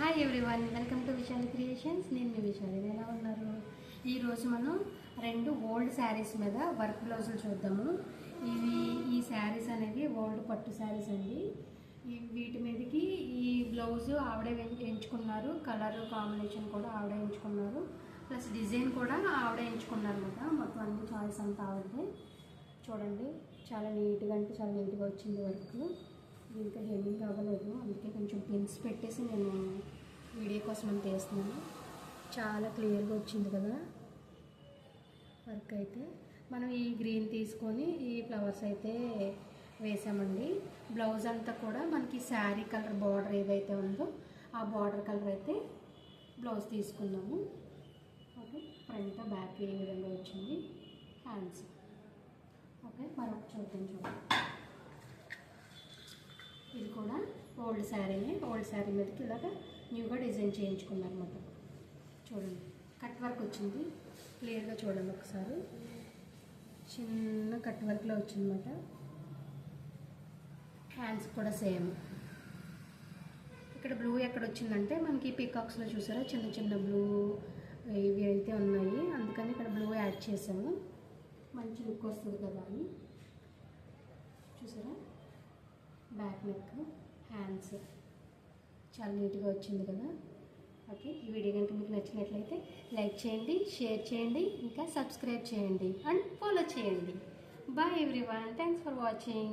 Hi everyone welcome to Vishali creations నేను మీ విశాలి ఎలా ఉన్నారు? ఈరోజు మనం రెండు ఓల్డ్ శారీస్ మీద వర్క్ బ్లౌజులు చూద్దాము. ఇవి ఈ శారీస్ అనేవి ఓల్డ్ పట్టు శారీస్ అండి. ఈ వీటి మీదకి ఈ బ్లౌజ్ ఆవిడే వెం- ఎంచుకున్నారు. కలర్ కాంబినేషన్ కూడా ఆవిడే ఎంచుకున్నారు. ప్లస్ డిజైన్ కూడా ఆవిడే ఎంచుకున్నారు అనమాట మొత్తం అన్ని చాయిస్ అంతా ఆవిడదే. చూడండి చాలా నీట్గా అంటే చాలా నీట్గా వచ్చింది వర్క్ ఇంకా హెమ్మింగ్ అవ్వలేదు అందుకే కొంచెం పిన్స్ పెట్టేసి నేను వీడియో కోసం అని వేస్తున్నాను చాలా క్లియర్గా వచ్చింది కదా వర్క్ అయితే. మనం ఈ గ్రీన్ తీసుకొని ఈ ఫ్లవర్స్ అయితే వేసామండి. బ్లౌజ్ అంతా కూడా మనకి శారీ కలర్ బార్డర్ ఏదైతే ఉందో ఆ బార్డర్ కలర్ అయితే బ్లౌజ్ తీసుకున్నాము. ఓకే ఫ్రంట్ బ్యాక్ ఏ విధంగా వచ్చింది? హ్యాండ్స్. ఓకే మరొక చూద్దాం చూడండి ఇది కూడా ఓల్డ్ శారీనే ఓల్డ్ శారీ మీదకి ఇలాగ న్యూగా డిజైన్ చేయించుకున్నారు అనమాట చూడండి. కట్ వర్క్ వచ్చింది. క్లియర్గా చూడండి ఒకసారి. చిన్న కట్ వర్క్లో వచ్చిందన్నమాట. హ్యాండ్స్ కూడా సేమ్. ఇక్కడ బ్లూ ఎక్కడ వచ్చిందంటే మనకి పీకాక్స్లో చూసారా? చిన్న చిన్న బ్లూ ఇవి అయితే ఉన్నాయి. అందుకని ఇక్కడ బ్లూ యాడ్ చేసాము మంచి లుక్ వస్తుంది కదా అని. చూసారా? Back neck. హ్యాండ్స్ చాలా నీట్గా వచ్చింది కదా? ఓకే ఈ వీడియో కనుక మీకు నచ్చినట్లయితే లైక్ చేయండి షేర్ చేయండి ఇంకా సబ్స్క్రైబ్ చేయండి అండ్ ఫాలో చేయండి. Bye everyone thanks for watching